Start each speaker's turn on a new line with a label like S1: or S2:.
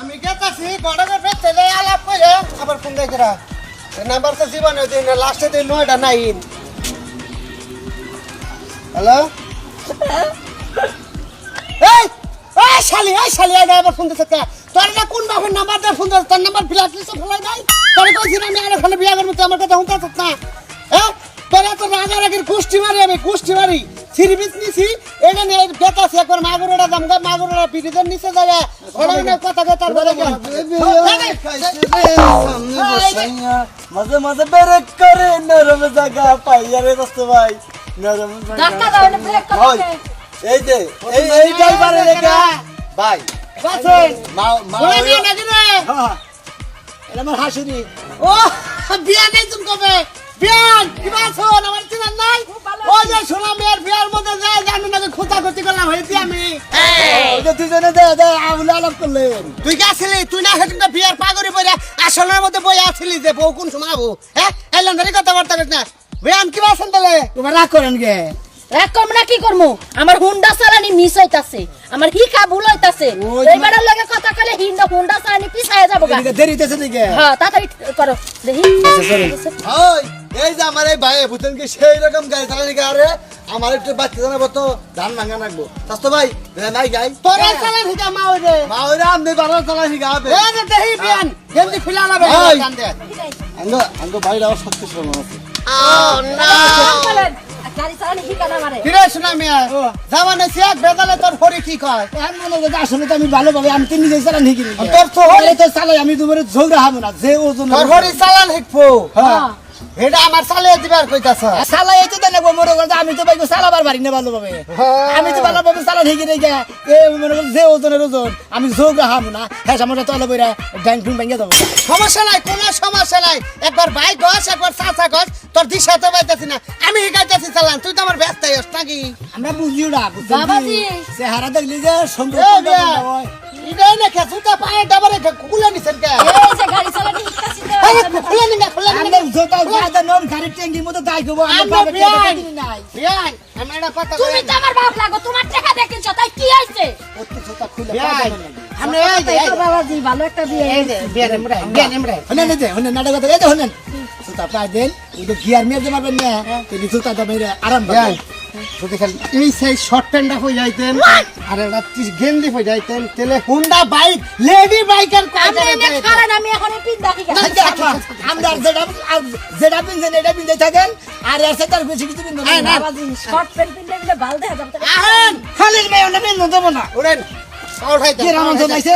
S1: আমি গেতাছি গড়াগড় বেচতে যাই আলাপ আবার ফোন নাম্বার তো জীবনে দিন লাস্টে নয়টা নাইন হ্যালো? এই এই শালি এই শালি, এই আবার ফোন তোর না কোন বাপের নাম্বার দিয়ে ফোন দিছে? তোর নাম্বার ফ্ল্যাট লিস্টে নাই? তোর কইছি না আমি আর বিয়া করব, তুই আমার কথা শুনতে না। হ্যাঁ? এত রাগারাগির কুষ্টি মারি আমি কুষ্টি মারি। থ্রি বেতাছি একবার মাগুরেটা দাম গা মাগুরেটা পিটিদের নিচে যাবে। ওরা না কথা কথা বলে
S2: মাঝে মাঝে ব্রেক করে নরম জায়গা পাইয়া রে দোস্ত ভাই নরম এই যে এই এই ড্রাইভারে লেগা ভাই মা মা হ্যাঁ, এটা আমার হাসিনি
S1: ও বিয়া নেই তুমি কবে? বিয়ান কি বাছো আমার চিনার নাই? ও যে সোনা মেয়ের বিয়ার মধ্যে যায় জানি নাকি খোঁচা খোঁচি করলাম হয়েছি আমি।
S2: ওই যে দুজনে দে দে আউলে আলাপ করলেন।
S1: তুই না সেদিনটা বিয়ার পাগড়ি পরে আসলের মধ্যে বই আছিলি যে বউ কোন সময় আবু হ্যাঁ এলাম ধরে কথা করিস না। বিয়ান কি বাসন তাহলে?
S2: তোমার রাগ করেন গে।
S3: রাগ করব না কি করব আমার হুন্ডা চালানি মিস হইতাছে। আমার হিকা ভুল হইতাছে। এইবারের লগে কথা কলে হিন্ডা হুন্ডা চালানি পিছায় যাব গা।
S2: দিকে
S3: হ্যাঁ তাড়াতাড়ি করো। দেখি।
S2: ওই। এই যে আমার এই ভাই বুঝছেন কি সেই রকম গাড়ি চালানি আরে আমার একটু বাচ্চা জানাব তো ধান ভাঙা রাখব স্বাস্থ্য ভাই নাই গাই।
S1: তোরা চালান হিকা মা ওই রে
S2: মা ওই দে বারো গাবে
S1: এ যে দেহি বিয়ান গেন্দি খুলে দে
S2: আঙ্গ আঙ্গ ভাইরা আমার শক্তি শোনো
S3: গাড়ি চালানি না মারে
S1: ফিরে শোনা মিয়া। জামানে শেখ বেদালে তোর ফরি কি কয়?
S2: এখন মনে করছে আসলে তো আমি ভালোভাবে আমি তো নিজে চালান শিখি
S1: তোর তো হরি
S2: তো চালাই আমি তোমার ঝগড়া হবে না যে ওজন
S1: তোর হরি চালান শিখব।
S2: হ্যাঁ।
S1: এটা আমার চালিয়ে দিবার কইতাছ।
S2: চালাই এই তো দেন মনে করছে আমি তো বাইক চালাবার পারি না ভালোভাবে। আমি তো ভালোভাবে শিখি নি গে এ মনে করছে যে ওজনের ওজন আমি ঝগড়া হাবো না। হ্যাঁ সামনে তলে বইরা ডাইন টুন ভেঙে যাব
S1: সমস্যা নাই কোনো সমস্যা নাই। একবার ভাই গছ একবার চাচা গছ তোর দিশা তো পাইতাছি না। আমি শিখাইতাছি চালান তুই তো আমার ব্যস্ত হইস নাকি?
S2: আমরা বুঝিও না?
S3: বাবাজি।
S2: চেহারা দেখলি যে সুন্দর
S1: এ
S2: সুন্দর
S1: বিয়া,
S2: হয়।
S1: ইডাই না কে জুতা পায়ে
S2: গাদা ট্যাঙ্কির মতো দাই করব আমরা
S1: আমরা
S2: বাবার
S1: বিয়ান
S2: টাকা কিনি নাই।
S1: বিয়ান আমি এটা কথা
S3: তুমি তো আমার বাপ লাগো তোমার টাকা দেখেছ তাই কি হইছে
S2: ওতে জোতা খুলে
S1: বিয়ান আমরা এই যে এই যে,
S3: ভালো একটা বিয়ে
S1: এই যে বিয়ান আমরা বিয়ান আমরা
S2: হনেন এই যে হনেন নাটক কথা এই যে হনেন জোতা পাই দেন ওই যে গিয়ার মেয়ে যে মারবেন না এই জোতা তো মেরে আরাম পাবেন
S1: যদি খালি এই সেই শর্ট প্যান্টটা হয়ে যাইতেন আর একটা গেঞ্জি হয়ে যাইতেন তাহলে হুন্ডা বাইক লেডি বাইকের
S3: আপনি এনে আমি এখন
S2: আমরা যেটা আর যেটা পিনছেন এটা পিনতে থাকেন। আর এর সাথে আর বেশি কিছু পিনতে
S1: না।
S3: শর্ট প্যান্ট পিনলে দিলে ভালো দেখা যাবে।
S1: আহেন
S2: খালির মেয়ে ওটা পিনতে দেবো না।
S1: উড়েন
S2: কি রামন তো নাইছে